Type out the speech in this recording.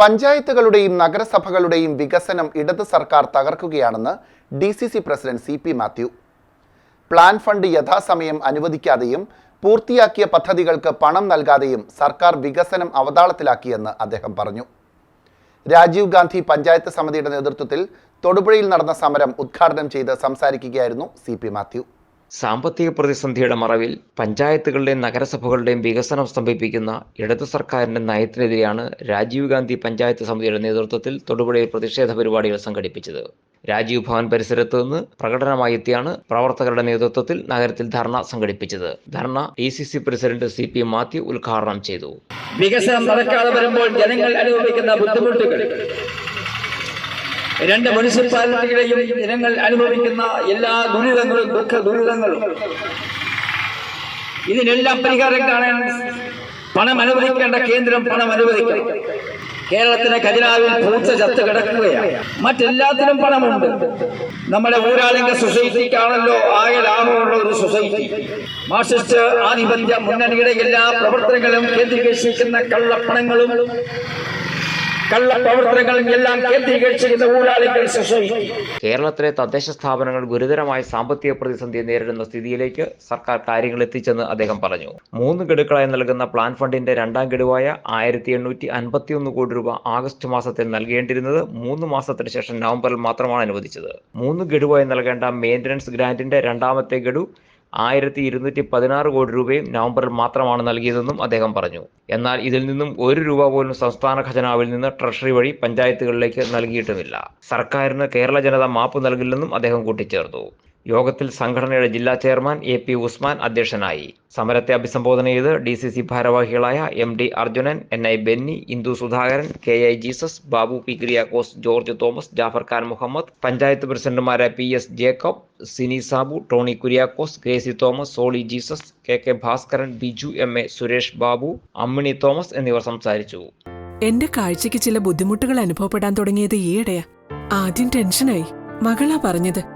പഞ്ചായത്തുകളുടെയും നഗരസഭകളുടെയും വികസനം ഇടത് സർക്കാർ തകർക്കുകയാണെന്ന് D C C president C P Mathew. Plan fund യഥാസമയം അനുവദിക്കാതെയും പൂർത്തിയാക്കിയ പദ്ധതികൾക്ക് പണം നൽകാതെയും സർക്കാർ വികസനം അവതാളത്തിലാക്കിയെന്ന് അദ്ദേഹം പറഞ്ഞു. രാജീവ് ഗാന്ധി പഞ്ചായത്ത് സമിതിയുടെ നേതൃത്വത്തിൽ തൊടുപുഴയിൽ നടന്ന സമരം ഉദ്ഘാടനം ചെയ്ത് സംസാരിക്കുകയായിരുന്നു സി മാത്യു. സാമ്പത്തിക പ്രതിസന്ധിയുടെ മറവിൽ പഞ്ചായത്തുകളുടെയും നഗരസഭകളുടെയും വികസനം സ്തംഭിപ്പിക്കുന്ന ഇടതു സർക്കാരിന്റെ നയത്തിനെതിരെയാണ് രാജീവ് ഗാന്ധി പഞ്ചായത്ത് സമിതിയുടെ നേതൃത്വത്തിൽ തൊടുപുഴയിൽ പ്രതിഷേധ പരിപാടികൾ സംഘടിപ്പിച്ചത്. രാജീവ് ഭവൻ പരിസരത്ത് നിന്ന് പ്രകടനമായി എത്തിയാണ് പ്രവർത്തകരുടെ നേതൃത്വത്തിൽ നഗരത്തിൽ ധർണ സംഘടിപ്പിച്ചത്. Dharna D C C president C P Mathew ഉദ്ഘാടനം ചെയ്തു. വികസനം നടക്കാതെ വരുമ്പോൾ ജനങ്ങൾ അനുഭവിക്കുന്ന ബുദ്ധിമുട്ടുകൾ രണ്ട് മുനിസിപ്പാലിറ്റികളെയും ജനങ്ങൾ അനുഭവിക്കുന്ന എല്ലാ ദുരിതങ്ങളും ദുഃഖ ദുരിതങ്ങളും. ഇതിനെല്ലാം പരിഹാരം കാണാൻ പണം അനുവദിക്കേണ്ട കേന്ദ്രം പണം അനുവദിക്കണം. കേരളത്തിലെ ഖജനാവിൽ പൂച്ച ചത്ത് കിടക്കുകയാണ്. മറ്റെല്ലാത്തിനും പണമുണ്ട്. നമ്മുടെ ഊരാളിംഗ സൊസൈറ്റിക്കാണല്ലോ ആകെ ലാഭമുള്ള ഒരു സൊസൈറ്റി. മാർക്സിസ്റ്റ് ആധിപത്യ മുന്നണിയുടെ എല്ലാ പ്രവർത്തനങ്ങളും കേന്ദ്രീകരിച്ചിരിക്കുന്ന കള്ളപ്പണങ്ങളും കേരളത്തിലെ തദ്ദേശ സ്ഥാപനങ്ങൾ ഗുരുതരമായ സാമ്പത്തിക പ്രതിസന്ധി നേരിടുന്ന സ്ഥിതിയിലേക്ക് സർക്കാർ കാര്യങ്ങൾ എത്തിച്ചെന്ന് അദ്ദേഹം പറഞ്ഞു. മൂന്ന് ഗഡുക്കളായി നൽകുന്ന പ്ലാൻ ഫണ്ടിന്റെ രണ്ടാം ഗഡുവായ ആയിരത്തി എണ്ണൂറ്റി കോടി രൂപ ആഗസ്റ്റ് മാസത്തിൽ നൽകേണ്ടിരുന്നത് മൂന്ന് മാസത്തിന് ശേഷം നവംബറിൽ മാത്രമാണ് അനുവദിച്ചത്. മൂന്ന് ഗഡുവായി നൽകേണ്ട മെയിന്റനൻസ് ഗ്രാന്റിന്റെ രണ്ടാമത്തെ ഗഡു ആയിരത്തി ഇരുന്നൂറ്റി പതിനാറ് കോടി രൂപയും നവംബറിൽ മാത്രമാണ് നൽകിയതെന്നും അദ്ദേഹം പറഞ്ഞു. എന്നാൽ ഇതിൽ നിന്നും ഒരു രൂപ പോലും സംസ്ഥാന ഖജനാവിൽ നിന്ന് ട്രഷറി വഴി പഞ്ചായത്തുകളിലേക്ക് നൽകിയിട്ടുമില്ല. സർക്കാരിന് കേരള ജനത മാപ്പ് നൽകില്ലെന്നും അദ്ദേഹം കൂട്ടിച്ചേർത്തു. യോഗത്തിൽ സംഘടനയുടെ ജില്ലാ ചെയർമാൻ എ പി ഉസ്മാൻ അധ്യക്ഷനായി. സമരത്തെ അഭിസംബോധന ചെയ്ത് ഡി സി സി ഭാരവാഹികളായ M D Arjunan N I Benny Indu Sudhakaran K I Jesus Babu P Kuriakose George Thomas Jafar Khan Muhammad panchayat പ്രസിഡന്റുമാരായ P S Jacob Sini Sabu Tony Kuriakose Gracy Thomas Soly Jesus K K Bhaskaran Biju M A Suresh Babu Ammini Thomas എന്നിവർ സംസാരിച്ചു. എന്റെ കാഴ്ചയ്ക്ക് ചില ബുദ്ധിമുട്ടുകൾ അനുഭവപ്പെടാൻ തുടങ്ങിയത് ഈയിടെയാ. ആദ്യം ടെൻഷനായി. മകളാ പറഞ്ഞത്.